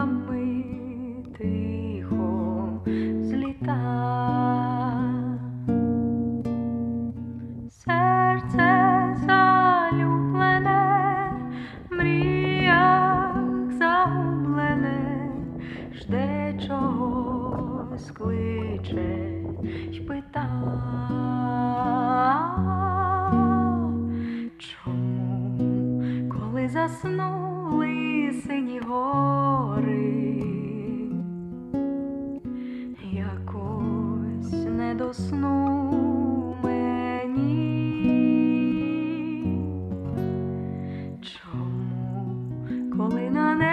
хмарами тихо зліта, серце залюблене, мріях загублене, жде чогось кличе й пита. Чому, коли засну? Сині го. не до сну мені. Чому, коли на не